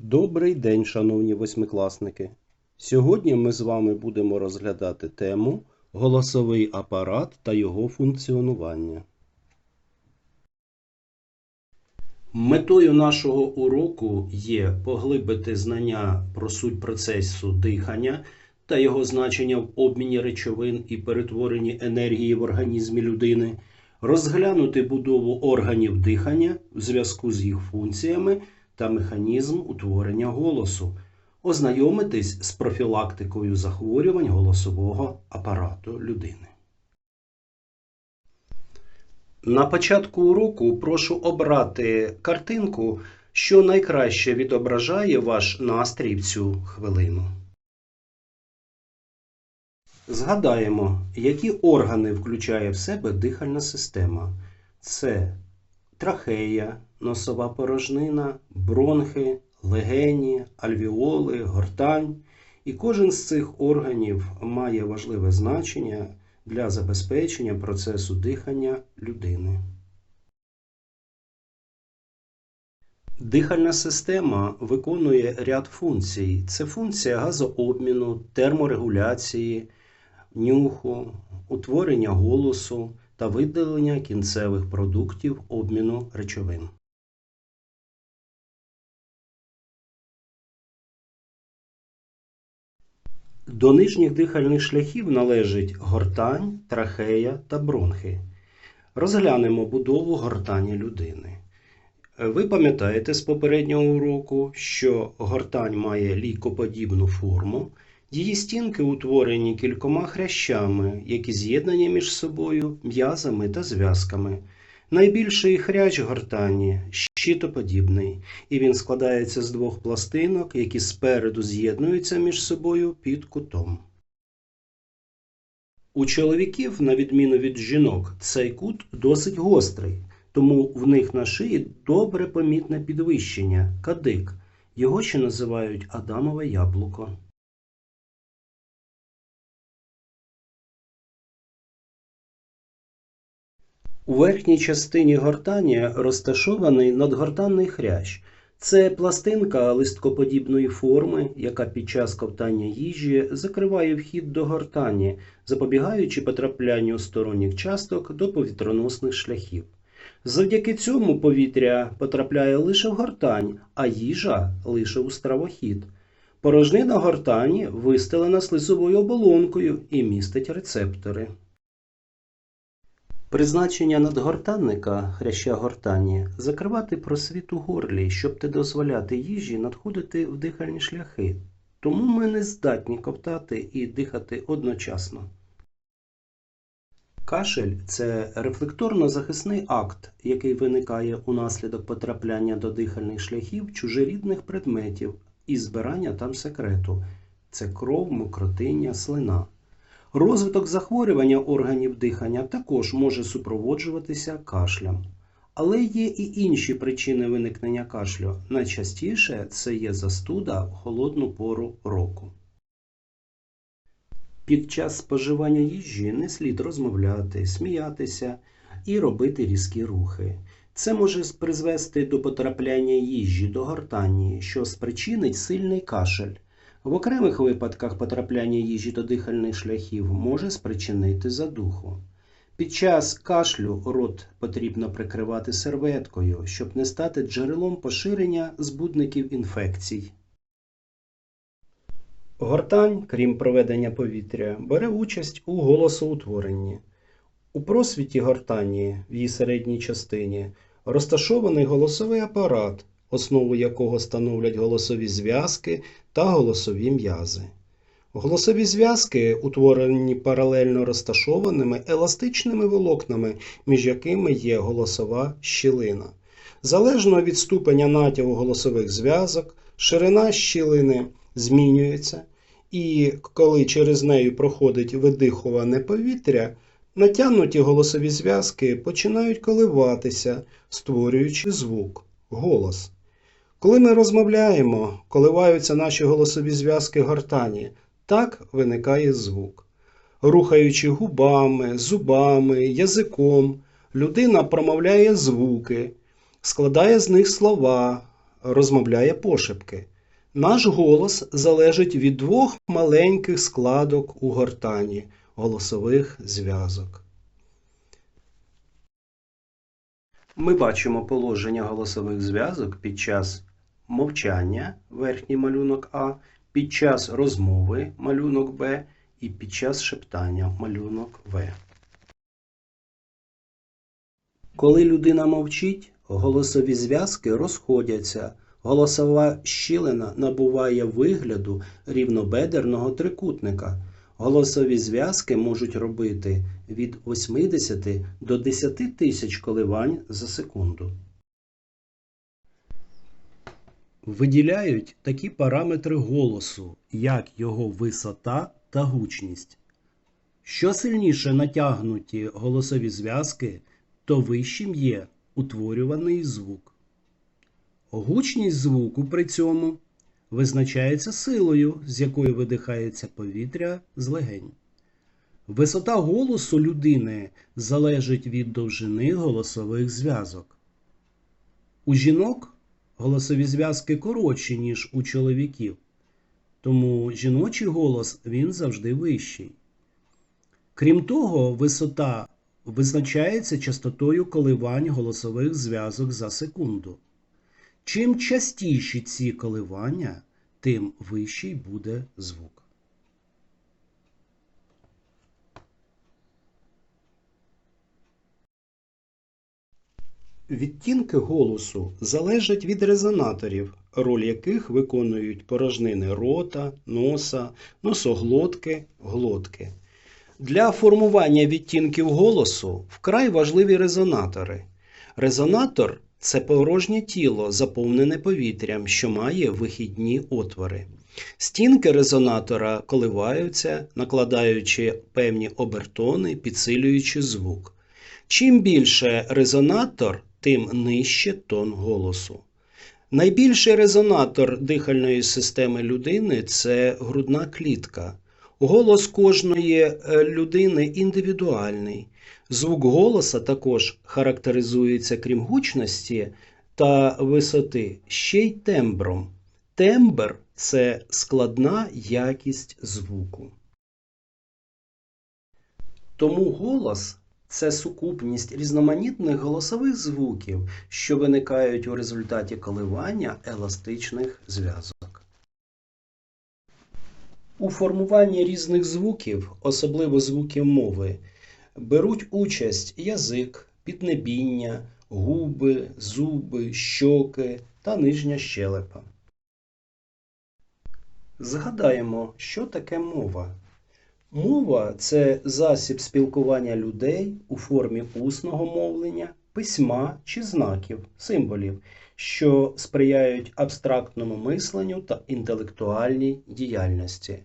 Добрий день, шановні восьмикласники. Сьогодні ми з вами будемо розглядати тему Голосовий апарат та його функціонування. Метою нашого уроку є поглибити знання про суть процесу дихання та його значення в обміні речовин і перетворенні енергії в організмі людини, розглянути будову органів дихання в зв'язку з їх функціями та механізм утворення голосу, ознайомитись з профілактикою захворювань голосового апарату людини. На початку уроку прошу обрати картинку, що найкраще відображає ваш настрій в цю хвилину. Згадаємо, які органи включає в себе дихальна система. Це трахея, носова порожнина, бронхи, легені, альвіоли, гортань. І кожен з цих органів має важливе значення для забезпечення процесу дихання людини. Дихальна система виконує ряд функцій. Це функція газообміну, терморегуляції, нюху, утворення голосу та видалення кінцевих продуктів обміну речовин. До нижніх дихальних шляхів належить гортань, трахея та бронхи. Розглянемо будову гортані людини. Ви пам'ятаєте з попереднього уроку, що гортань має лійкоподібну форму. Її стінки утворені кількома хрящами, які з'єднані між собою м'язами та зв'язками. Найбільший хрящ гортані щитоподібний, і він складається з двох пластинок, які спереду з'єднуються між собою під кутом. У чоловіків, на відміну від жінок, цей кут досить гострий, тому в них на шиї добре помітне підвищення кадик. Його ще називають Адамове яблуко. У верхній частині гортані розташований надгортанний хрящ. Це пластинка листкоподібної форми, яка під час ковтання їжі закриває вхід до гортані, запобігаючи потраплянню сторонніх часток до повітроносних шляхів. Завдяки цьому повітря потрапляє лише в гортань, а їжа лише у стравохід. Порожнина гортані вистелена слизовою оболонкою і містить рецептори. Призначення надгортанника хряща гортані закривати просвіт у горлі, щоб не дозволяти їжі надходити в дихальні шляхи. Тому ми не здатні ковтати і дихати одночасно. Кашель це рефлекторно-захисний акт, який виникає унаслідок потрапляння до дихальних шляхів чужорідних предметів і збирання там секрету. Це кров, мокротиння, слина. Розвиток захворювання органів дихання також може супроводжуватися кашлем. Але є і інші причини виникнення кашлю. Найчастіше це є застуда в холодну пору року. Під час споживання їжі не слід розмовляти, сміятися і робити різкі рухи. Це може призвести до потрапляння їжі до гортані, що спричинить сильний кашель. В окремих випадках потрапляння їжі до дихальних шляхів може спричинити задуху. Під час кашлю рот потрібно прикривати серветкою, щоб не стати джерелом поширення збудників інфекцій. Гортань, крім проведення повітря, бере участь у голосоутворенні. У просвіті гортані в її середній частині розташований голосовий апарат, основу якого становлять голосові зв'язки та голосові м'язи. Голосові зв'язки утворені паралельно розташованими еластичними волокнами, між якими є голосова щілина. Залежно від ступеня натягу голосових зв'язок, ширина щілини змінюється, і коли через нею проходить видихуване повітря, натягнуті голосові зв'язки починають коливатися, створюючи звук голос. Коли ми розмовляємо, коливаються наші голосові зв'язки гортані, так виникає звук. Рухаючи губами, зубами, язиком, людина промовляє звуки, складає з них слова, розмовляє пошепки. Наш голос залежить від двох маленьких складок у гортані голосових зв'язок. Ми бачимо положення голосових зв'язок під час мовчання верхній малюнок А, під час розмови малюнок Б і під час шептання малюнок В. Коли людина мовчить, голосові зв'язки розходяться. Голосова щілина набуває вигляду рівнобедерного трикутника. Голосові зв'язки можуть робити від 80 до 10 тисяч коливань за секунду. Виділяють такі параметри голосу, як його висота та гучність. Що сильніше натягнуті голосові зв'язки, то вищим є утворюваний звук. Гучність звуку при цьому визначається силою, з якою видихається повітря з легень. Висота голосу людини залежить від довжини голосових зв'язок. У жінок голосові зв'язки коротші, ніж у чоловіків, тому жіночий голос він завжди вищий. Крім того, висота визначається частотою коливань голосових зв'язок за секунду. Чим частіші ці коливання, тим вищий буде звук. Відтінки голосу залежать від резонаторів, роль яких виконують порожнини рота, носа, носоглотки, глотки. Для формування відтінків голосу вкрай важливі резонатори. Резонатор це порожнє тіло, заповнене повітрям, що має вихідні отвори. Стінки резонатора коливаються, накладаючи певні обертони, підсилюючи звук. Чим більше резонатор, тим нижче тон голосу. Найбільший резонатор дихальної системи людини це грудна клітка. Голос кожної е, людини індивідуальний. Звук голоса також характеризується, крім гучності та висоти, ще й тембром. Тембр це складна якість звуку. Тому голос це сукупність різноманітних голосових звуків, що виникають у результаті коливання еластичних зв'язок. У формуванні різних звуків, особливо звуків мови, беруть участь язик, піднебіння, губи, зуби, щоки та нижня щелепа. Згадаємо, що таке мова. Мова це засіб спілкування людей у формі усного мовлення, письма чи знаків, символів, що сприяють абстрактному мисленню та інтелектуальній діяльності.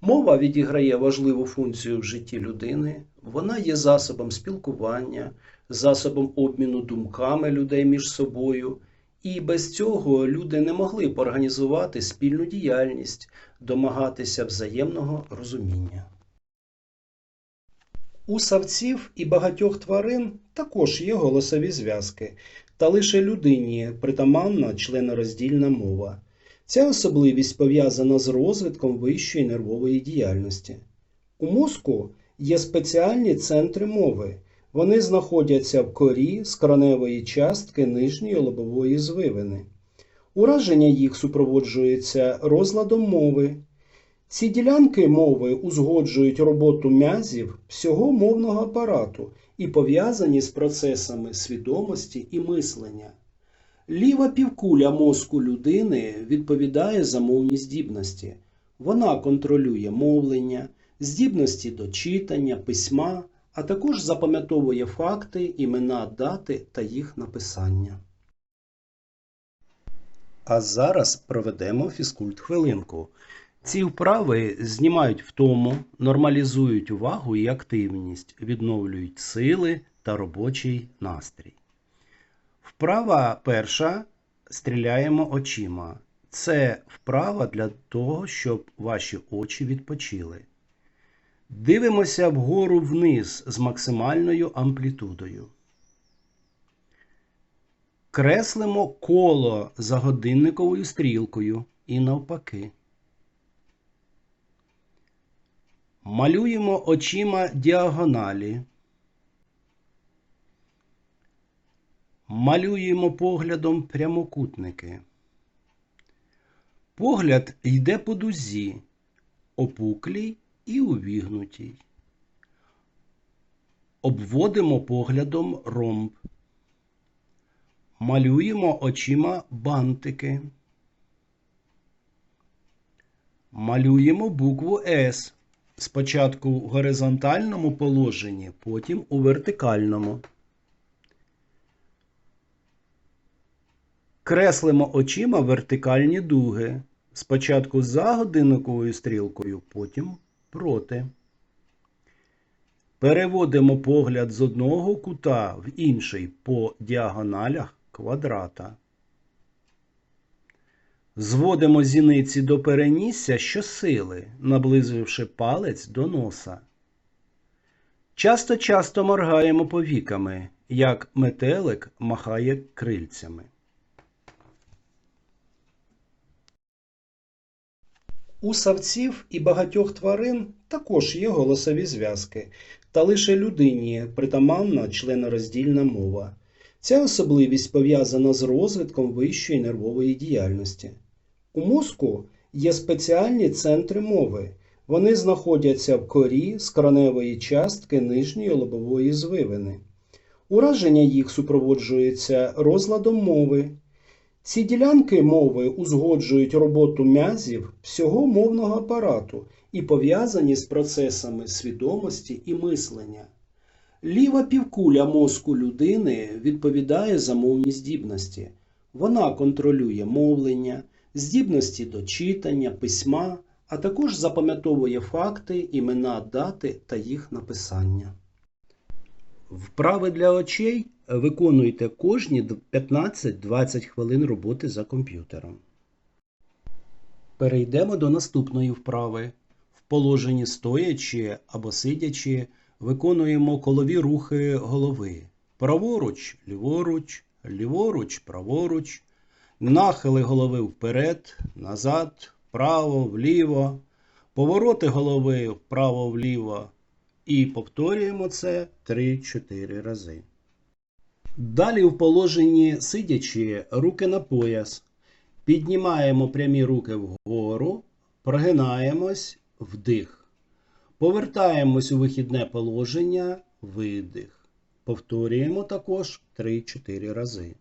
Мова відіграє важливу функцію в житті людини, вона є засобом спілкування, засобом обміну думками людей між собою, і без цього люди не могли б організувати спільну діяльність, домагатися взаємного розуміння. У савців і багатьох тварин також є голосові зв'язки, та лише людині притаманна членороздільна мова. Ця особливість пов'язана з розвитком вищої нервової діяльності. У мозку є спеціальні центри мови. Вони знаходяться в корі скроневої частки нижньої лобової звивини. Ураження їх супроводжується розладом мови. Ці ділянки мови узгоджують роботу м'язів всього мовного апарату і пов'язані з процесами свідомості і мислення. Ліва півкуля мозку людини відповідає за мовні здібності. Вона контролює мовлення, здібності до читання, письма, а також запам'ятовує факти, імена, дати та їх написання. А зараз проведемо фізкульт хвилинку. Ці вправи знімають втому, нормалізують увагу і активність, відновлюють сили та робочий настрій. Вправа перша стріляємо очима. Це вправа для того, щоб ваші очі відпочили. Дивимося вгору вниз з максимальною амплітудою. Креслимо коло за годинниковою стрілкою і навпаки. Малюємо очима діагоналі. Малюємо поглядом прямокутники. Погляд йде по дузі, опуклій і увігнутій. Обводимо поглядом ромб. Малюємо очима бантики. Малюємо букву С. Спочатку в горизонтальному положенні, потім у вертикальному. Креслимо очима вертикальні дуги. Спочатку за годинниковою стрілкою, потім проти. Переводимо погляд з одного кута в інший по діагоналях квадрата. Зводимо зіниці до перенісся щосили, наблизивши палець до носа. Часто-часто моргаємо повіками, як метелик махає крильцями. У савців і багатьох тварин також є голосові зв'язки, та лише людині притаманна членороздільна мова. Ця особливість пов'язана з розвитком вищої нервової діяльності. У мозку є спеціальні центри мови. Вони знаходяться в корі скроневої частки нижньої лобової звивини. Ураження їх супроводжується розладом мови. Ці ділянки мови узгоджують роботу м'язів всього мовного апарату і пов'язані з процесами свідомості і мислення. Ліва півкуля мозку людини відповідає за мовні здібності. Вона контролює мовлення, здібності до читання, письма, а також запам'ятовує факти, імена, дати та їх написання. Вправи для очей виконуйте кожні 15-20 хвилин роботи за комп'ютером. Перейдемо до наступної вправи. В положенні стоячи або сидячи виконуємо колові рухи голови. Праворуч, ліворуч, ліворуч, праворуч, нахили голови вперед, назад, вправо, вліво, повороти голови вправо-вліво. І повторюємо це 3-4 рази. Далі в положенні сидячи, руки на пояс. Піднімаємо прямі руки вгору, прогинаємось, вдих. Повертаємось у вихідне положення, видих. Повторюємо також 3-4 рази.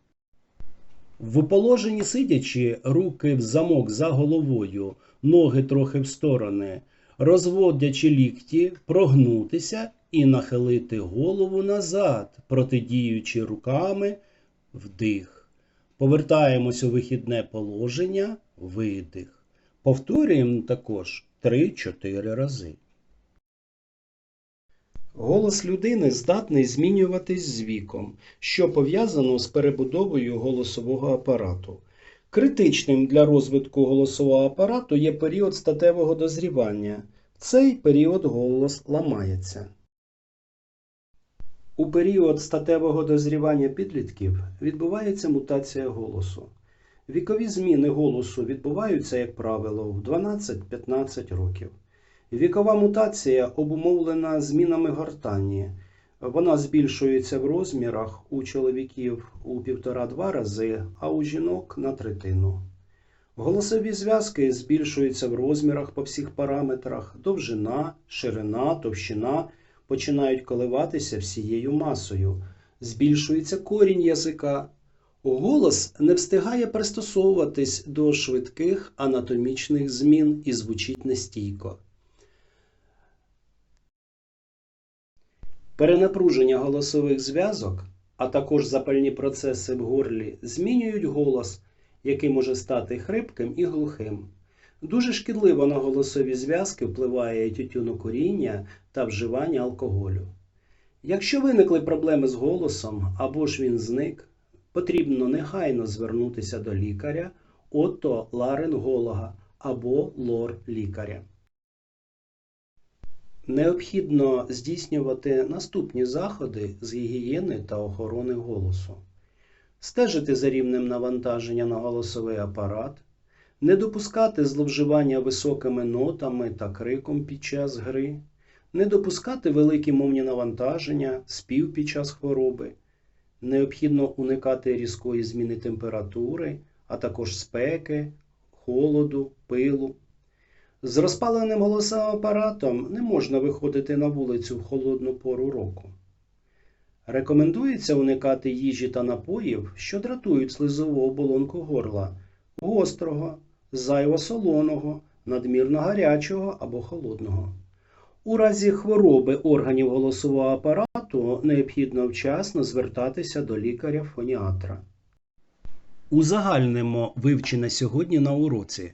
В положенні сидячи, руки в замок за головою, ноги трохи в сторони, розводячи лікті, прогнутися і нахилити голову назад, протидіючи руками вдих. Повертаємось у вихідне положення, видих. Повторюємо також 3-4 рази. Голос людини здатний змінюватись з віком, що пов'язано з перебудовою голосового апарату. Критичним для розвитку голосового апарату є період статевого дозрівання. В цей період голос ламається. У період статевого дозрівання підлітків відбувається мутація голосу. Вікові зміни голосу відбуваються, як правило, в 12-15 років. Вікова мутація обумовлена змінами гортані. Вона збільшується в розмірах у чоловіків у 1,5-2 рази, а у жінок на третину. Голосові зв'язки збільшуються в розмірах по всіх параметрах: довжина, ширина, товщина починають коливатися всією масою, збільшується корінь язика. Голос не встигає пристосовуватись до швидких анатомічних змін і звучить нестійко. Перенапруження голосових зв'язок, а також запальні процеси в горлі змінюють голос, який може стати хрипким і глухим. Дуже шкідливо на голосові зв'язки впливає тютюнокуріння та вживання алкоголю. Якщо виникли проблеми з голосом або ж він зник, потрібно негайно звернутися до лікаря, отоларинголога або лор-лікаря. Необхідно здійснювати наступні заходи з гігієни та охорони голосу. стежити за рівнем навантаження на голосовий апарат, не допускати зловживання високими нотами та криком під час гри, не допускати великі мовні навантаження, спів під час хвороби, необхідно уникати різкої зміни температури, а також спеки, холоду, пилу. З розпаленим голосовим апаратом не можна виходити на вулицю в холодну пору року. Рекомендується уникати їжі та напоїв, що дратують слизову оболонку горла, гострого, зайво солоного, надмірно гарячого або холодного. У разі хвороби органів голосового апарату необхідно вчасно звертатися до лікаря-фоніатра. Узагальнимо вивчене сьогодні на уроці.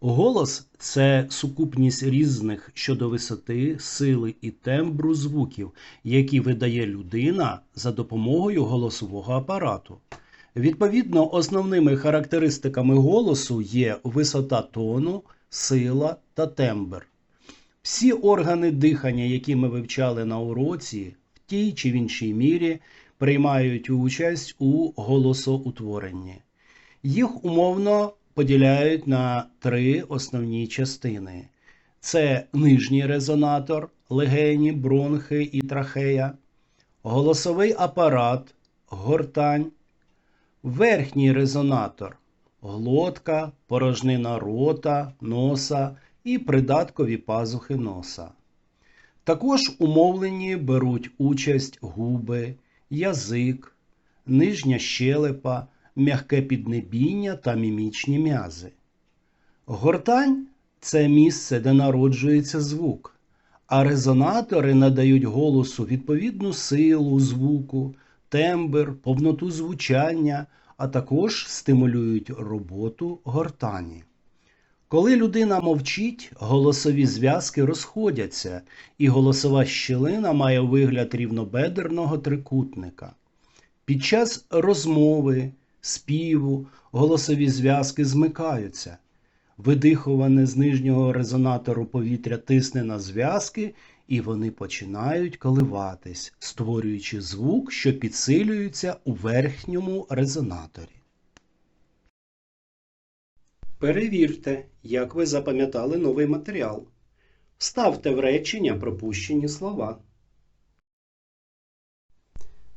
Голос це сукупність різних щодо висоти, сили і тембру звуків, які видає людина за допомогою голосового апарату. Відповідно, основними характеристиками голосу є висота тону, сила та тембр. Всі органи дихання, які ми вивчали на уроці, в тій чи в іншій мірі приймають участь у голосоутворенні. Їх умовно поділяють на три основні частини: це нижній резонатор, легені, бронхи і трахея, голосовий апарат, гортань, верхній резонатор, глотка, порожнина рота, носа і придаткові пазухи носа. Також умовлені беруть участь губи, язик, нижня щелепа, м'яке піднебіння та мімічні м'язи. Гортань це місце, де народжується звук, а резонатори надають голосу відповідну силу звуку, тембр, повноту звучання, а також стимулюють роботу гортані. Коли людина мовчить, голосові зв'язки розходяться, і голосова щілина має вигляд рівнобедерного трикутника. Під час розмови, співу голосові зв'язки змикаються. Видихуване з нижнього резонатору повітря тисне на зв'язки, і вони починають коливатись, створюючи звук, що підсилюється у верхньому резонаторі. Перевірте, як ви запам'ятали новий матеріал. Вставте в речення пропущені слова.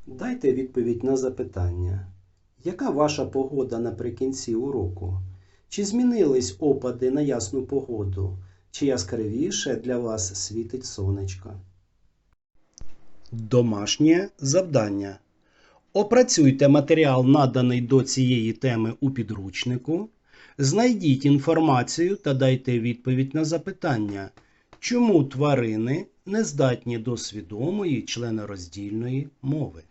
Дайте відповідь на запитання. Яка ваша погода наприкінці уроку? Чи змінились опади на ясну погоду? Чи яскравіше для вас світить сонечко? Домашнє завдання. Опрацюйте матеріал, наданий до цієї теми у підручнику. Знайдіть інформацію та дайте відповідь на запитання, чому тварини не здатні до свідомої членороздільної мови.